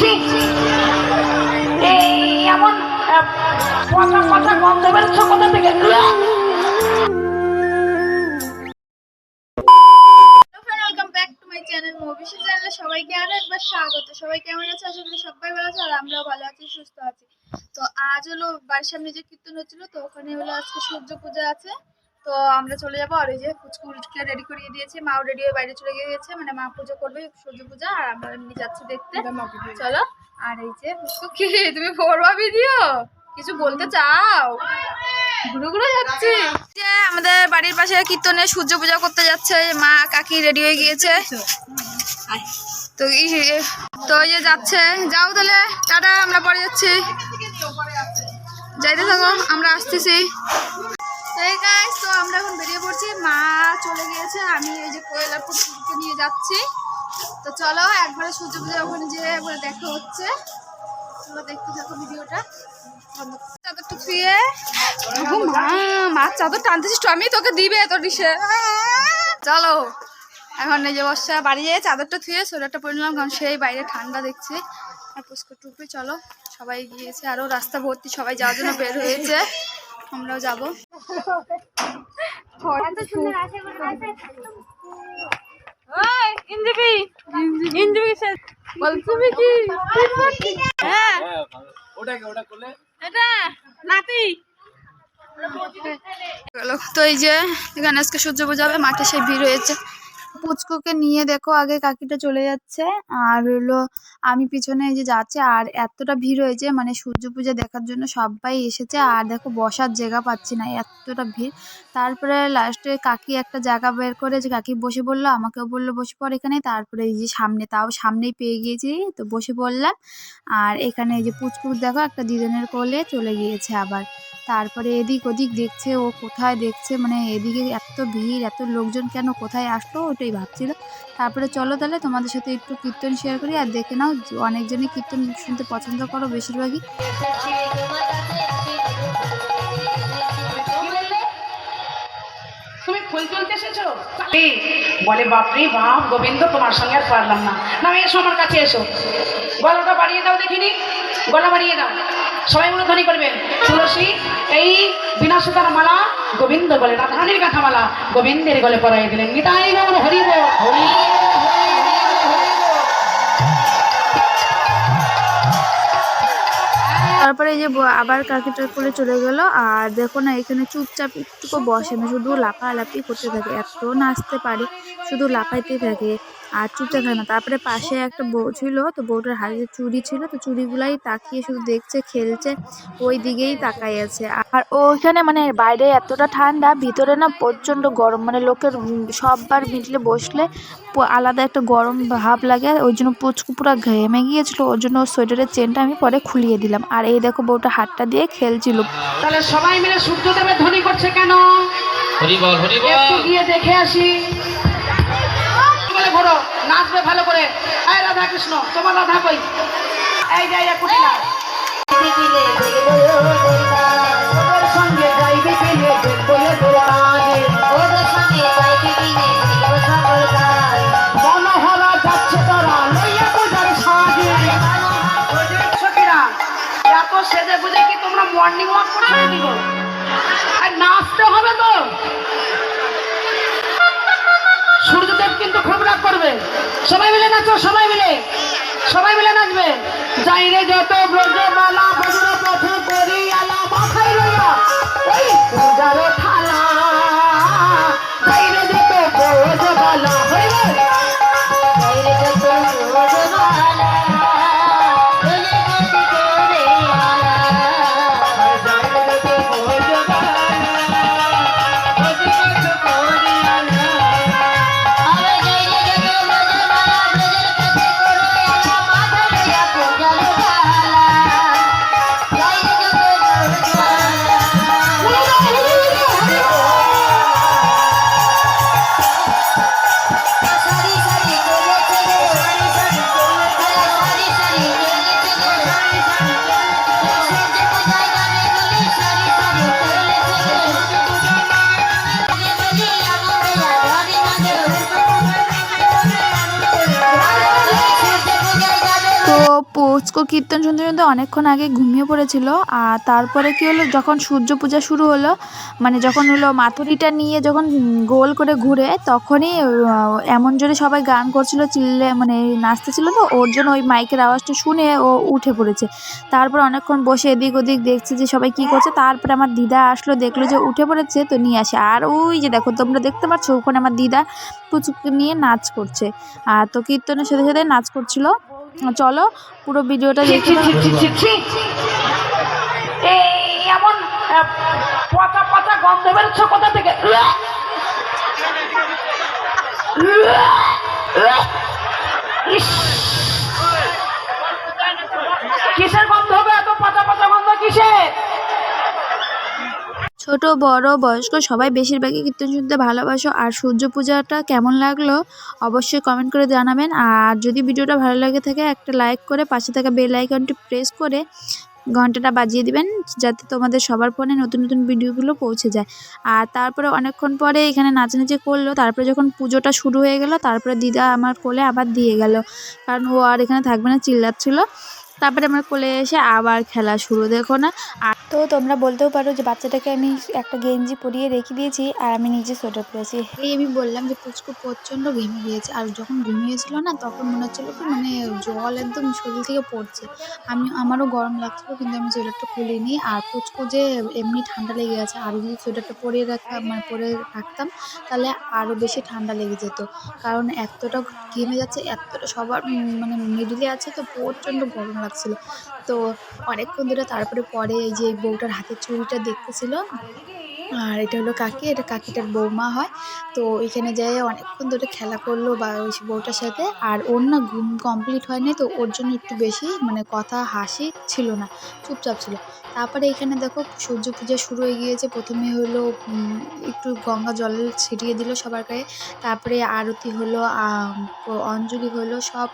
ছি এই এমন পচা পচা গন্ধ বেরোচ্ছে কোথা থেকে? সবাইকে আরও একবার স্বাগত। সবাই কেমন আছে? আশা সবাই ভালো আমরাও ভালো আছি, সুস্থ আছি। তো আজ হলো বাড়ির সামনে যে কীর্তন হচ্ছিল, তো ওখানে হলো আজকে সূর্য পূজা আছে। তো আমরা চলে যাব আর ওই যে পুচকুড়িকে রেডি করিয়ে দিয়েছি। মাও রেডি হয়ে বাইরে চলে গিয়েছে মানে মা পুজো করবে সূর্য পূজা আর আমরা এমনি যাচ্ছি দেখতে। চলো আর এই যে পুচকু কি তুমি পড়বা ভিডিও? কিছু বলতে চাও? ঘুরে ঘুরে যাচ্ছি। যে আমাদের বাড়ির পাশে কীর্তনে সূর্য পূজা করতে যাচ্ছে মা কাকি রেডি হয়ে গিয়েছে। তো তো ওই যে যাচ্ছে। যাও তাহলে টাটা আমরা পরে যাচ্ছি। যাইতে থাকো আমরা আসতেছি। এই গাইস তো আমরা এখন বেরিয়ে পড়ছি। মা চলে গিয়েছে, আমি এই যে কোয়েলার পুকুরকে নিয়ে যাচ্ছি। তো চলো, একবারে সূর্য পূজা ওখানে যে একবারে দেখা হচ্ছে। চলো দেখতে থাকো ভিডিওটা। চাদরটা শুয়ে মা মা চাদর টানতেছিস আমি তোকে দিবে তোর ডিশে চলো, এখন এই যে বর্ষা বাড়ি যেয়ে চাদরটা থুয়ে সোয়েটারটা পরে নিলাম, কারণ সেই বাইরে ঠান্ডা দেখছি। আর পুষ্কর টুপি, চলো, সবাই গিয়েছে আরও রাস্তা ভর্তি, সবাই যাওয়ার জন্য বের হয়েছে। আমরাও যাব। হ্যাঁ তো এই যে এখানে আজকে সূর্য বোঝাবে হবে মাঠে সে ভিড় হয়েছে। পুচকুকে নিয়ে দেখো আগে কাকিটা চলে যাচ্ছে। আর হলো আমি পিছনে এই যে যাচ্ছে, আর এতটা ভিড় হয়েছে মানে সূর্য পূজা দেখার জন্য সবাই এসেছে। আর দেখো বসার জায়গা পাচ্ছি না, এতটা ভিড়। তারপরে লাস্টে কাকি একটা জায়গা বের করে যে কাকি বসে বলল, আমাকেও বলল বসে পড় এখানে। তারপরে এই যে সামনে, তাও সামনেই পেয়ে গিয়েছি, তো বসে পড়লাম। আর এখানে এই যে পুচকুক দেখো একটা দিদনের কোলে চলে গিয়েছে আবার। তারপরে এদিক ওদিক দেখছে, ও কোথায় দেখছে মানে এদিকে এত ভিড়, এত লোকজন কেন কোথায় আসলো, ওটাই ভাবছিল। তারপরে চলো তাহলে তোমাদের সাথে একটু কীর্তন শেয়ার করি আর দেখে নাও, অনেকজনই কীর্তন শুনতে পছন্দ করো বেশিরভাগই। বলে, বাপরে বাপ, গোবিন্দ, তোমার সঙ্গে আর পারলাম না। না এসো আমার কাছে এসো। গলাটা বাড়িয়ে দাও দেখিনি। গলা বাড়িয়ে দাও। সবাই মূলধ্বনি করবেন। তুলসী, এই বিনাশতার মালা গোবিন্দ বলে, রাধারানীর গাথা মালা গোবিন্দের গলে পরাই দিলেন। গৌর হরিব হরি তারপরে এই যে আবার কাকিটার কোলে চলে গেল, আর দেখো না, এখানে চুপচাপ একটুকু বসে না, শুধু লাফালাফি করতে থাকে। এত নাচতে পারে, শুধু লাফাইতে থাকে। আর চুপচাপ থাকে না। তারপরে পাশে একটা বউ ছিল তো বউটার হাতে চুড়ি ছিল তো চুড়িগুলাই তাকিয়ে শুধু দেখছে খেলছে ওই দিকেই তাকাই আছে। আর ওইখানে মানে বাইরে এতটা ঠান্ডা ভিতরে না প্রচণ্ড গরম। মানে লোকের সববার মিটলে বসলে আলাদা একটা গরম ভাব লাগে ওই জন্য পুচকু পুরো ঘেমে গিয়েছিল। ওর জন্য ওর সোয়েটারের চেনটা আমি পরে খুলিয়ে দিলাম। আর এই দেখো বউটা হাতটা দিয়ে খেলছিল। তাহলে সবাই মিলে সূর্যদেবের ধ্বনি করছে কেন? হরি বল হরি বল। একটু গিয়ে দেখে আসি। ঘোরো নাচবে ভালো করে। এই রাধা কৃষ্ণ তোমার রাধা কই? এই যে এই কুটিলা সঙ্গে গাইবে গেলে বলে দোলানে মনোহরা যাচ্ছে তারা লইয়া পূজার সাজে। এত সেজে বুঝে কি তোমরা মর্নিং ওয়াক করছ নাকি গো? করবে সবাই মিলে নাচো, সবাই মিলে। সবাই মিলে নাচবে যাই রে যত ব্রজ মালা বজ্র পথ করি পুচকো কীর্তন শুনতে শুনতে অনেকক্ষণ আগে ঘুমিয়ে পড়েছিল, আর তারপরে কি হলো, যখন সূর্য পূজা শুরু হলো মানে যখন হলো মাথুরিটা নিয়ে যখন গোল করে ঘুরে, তখনই এমন জোরে সবাই গান করছিল, চিল্লে মানে নাচতেছিল তো, ওর জন্য ওই মাইকের আওয়াজটা শুনে ও উঠে পড়েছে। তারপর অনেকক্ষণ বসে এদিক ওদিক দেখছে যে সবাই কি করছে, তারপরে আমার দিদা আসলো, দেখল যে উঠে পড়েছে, তো নিয়ে আসে। আর ওই যে দেখো, তোমরা দেখতে পাচ্ছ, ওখানে আমার দিদা পুচুকে নিয়ে নাচ করছে। আর তো কীর্তনের সাথে সাথে নাচ করছিল। চলো পুরো ভিডিওটা দেখি এমন পচা পচা গন্ধ বেরোচ্ছে কোথা থেকে? ছোট, বড়, বয়স্ক সবাই বেশিরভাগই কীর্তন শুনতে ভালোবাসো। আর সূর্য পূজাটা কেমন লাগল অবশ্যই কমেন্ট করে জানাবেন। আর যদি ভিডিওটা ভালো লাগে থাকে একটা লাইক করে পাশে থাকা বেল আইকনটি প্রেস করে ঘন্টাটা বাজিয়ে দিবেন, যাতে তোমাদের সবার ফোনে নতুন নতুন ভিডিওগুলো পৌঁছে যায়। আর তারপরে অনেকক্ষণ পরে এখানে নাচানাচি করল, তারপরে যখন পুজোটা শুরু হয়ে গেল, তারপরে দিদা আমার কোলে আবার দিয়ে গেল। কারণ ও আর এখানে থাকবে না, চিল্লাচ্ছিল। তারপরে আমার কোলে এসে আবার খেলা শুরু, দেখো না। আর তো তোমরা বলতেও পারো যে বাচ্চাটাকে আমি একটা গেঞ্জি পরিয়ে রেখে দিয়েছি আর আমি নিজে সোয়েটার পরেছি। এই আমি বললাম যে পুচকু প্রচণ্ড ঘেমে গিয়েছে আর যখন ঘুমিয়েছিল না তখন মনে হচ্ছিল কি মানে জল একদম শরীর থেকে পড়ছে। আমি, আমারও গরম লাগছিল কিন্তু আমি সোয়েটারটা খুলিনি আর পুচকু যে এমনি ঠান্ডা লেগে গেছে আর যদি সোয়েটারটা পরিয়ে রাখা মানে পরে রাখতাম তাহলে আরও বেশি ঠান্ডা লেগে যেত। কারণ এতটা ঘেমে যাচ্ছে, এতটা সবার মানে মিডিলে আছে তো প্রচণ্ড গরম লাগছিল। তো অনেকক্ষণ ধরে তারপরে পরে এই যে বউটার হাতের চুড়িটা দেখতেছিল। আর এটা হলো কাকি, এটা কাকিটার বৌমা হয়। তো এখানে যাই অনেকক্ষণ ধরে খেলা করল বা ওই বউটার সাথে। আর ওর না ঘুম কমপ্লিট হয়নি, তো ওর জন্য একটু বেশি মানে কথা, হাসি ছিল না, চুপচাপ ছিল। তারপরে এখানে দেখো সূর্য পূজা শুরু হয়ে গিয়েছে। প্রথমে হলো একটু গঙ্গা জল ছিটিয়ে দিল সবার গায়ে। তারপরে আরতি হলো অঞ্জলি হলো, সব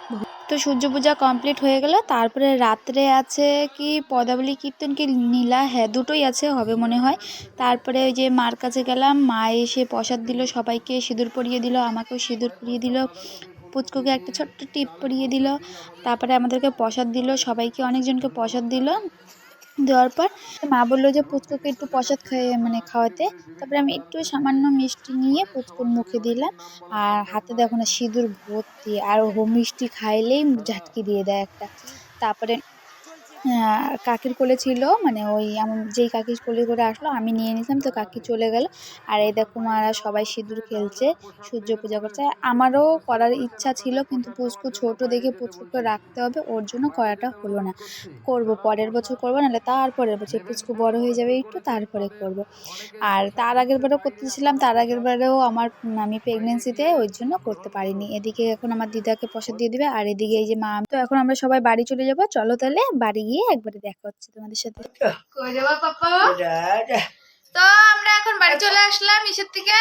তো সূর্য পূজা কমপ্লিট হয়ে গেল। তারপরে রাত্রে আছে কি, পদাবলী কীর্তন কি, নীলা হ্যাঁ দুটোই আছে, হবে মনে হয়। তারপরে ওই যে মার কাছে গেলাম, মা এসে প্রসাদ দিল, সবাইকে সিঁদুর পরিয়ে দিল, আমাকেও সিঁদুর পরিয়ে দিল, পুচকুকে একটা ছোট্ট টিপ পরিয়ে দিল। তারপরে আমাদেরকে প্রসাদ দিল, সবাইকে অনেকজনকে প্রসাদ দিল। দেওয়ার পর মা বলল যে, পুচকুকে একটু প্রসাদ খাইয়ে মানে খাওয়াতে। তারপরে আমি একটু সামান্য মিষ্টি নিয়ে পুচকুর মুখে দিলাম। আর হাতে দেখো না, সিঁদুর ভর্তি, আর ও মিষ্টি খাইলেই ঝাটকি দিয়ে দেয় একটা। তারপরে কাকির কোলে ছিল মানে ওই এমন যেই কাকির কোলে করে আসলো, আমি নিয়ে নিলাম, তো কাকি চলে গেল। আর এই দেখো মারা সবাই সিঁদুর খেলছে, সূর্য পূজা করছে। আমারও করার ইচ্ছা ছিল, কিন্তু পুচকু ছোট দেখে পুচকুকে রাখতে হবে, ওর জন্য করাটা হলো না। করব, পরের বছর করব, নাহলে তারপরের বছর পুচকু বড় হয়ে যাবে, একটু তারপরে করব। আর তার আগের বারেও করতেছিলাম, তার আগের বারেও আমার, আমি প্রেগনেন্সিতে ওই জন্য করতে পারিনি। এদিকে এখন আমার দিদাকে প্রসাদ দিয়ে দিবে, আর এদিকে এই যে মা, তো এখন আমরা সবাই বাড়ি চলে যাব। চলো তাহলে বাড়ি গিয়ে একবারে দেখা হচ্ছে তোমাদের সাথে। পাপা? তো আমরা এখন বাড়ি চলে আসলাম ইসের থেকে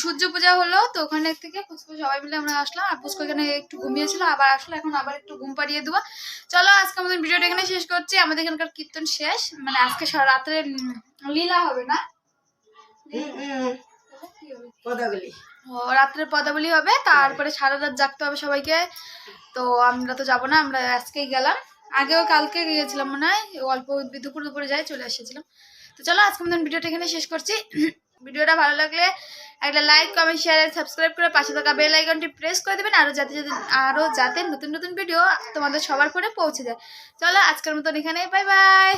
সূর্য পূজা হলো তো ওখানে থেকে পুষ্প সবাই মিলে আমরা আসলাম। আর পুষ্প এখানে একটু ঘুমিয়েছিল আবার আসলো এখন আবার একটু ঘুম পাড়িয়ে দেবো। চলো আজকে আমাদের ভিডিওটা এখানে শেষ করছি। আমাদের এখানকার কীর্তন শেষ। মানে আজকে সারা রাত্রে লীলা হবে না? পদাগুলি ও রাত্রে পদাবলী হবে। তারপরে সারা রাত জাগতে হবে সবাইকে। তো আমরা তো যাব না আমরা আজকেই গেলাম। আগেও কালকে গিয়েছিলাম মনে হয় অল্প দুপুর দুপুরে যাই চলে এসেছিলাম। তো চলো আজকে মতন ভিডিওটা এখানে শেষ করছি। ভিডিওটা ভালো লাগলে একটা লাইক কমেন্ট শেয়ার সাবস্ক্রাইব করে পাশে থাকা বেল আইকনটি প্রেস করে দেবেন আরও যাতে যাতে আরও যাতে নতুন নতুন ভিডিও তোমাদের সবার ফোনে পৌঁছে যায়। চলো আজকের মতন এখানে বাই বাই